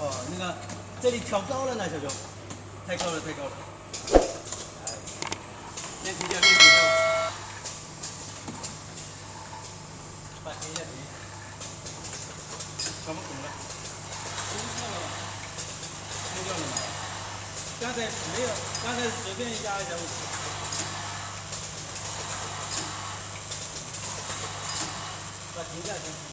哦，那个这里调高了呢，小熊，太高了，太高了。哎，练习一下，练习一下。把停一下，停一下。怎么拱了？松掉了，松掉了吗？刚才没有，刚才随便压一下。把停下，停。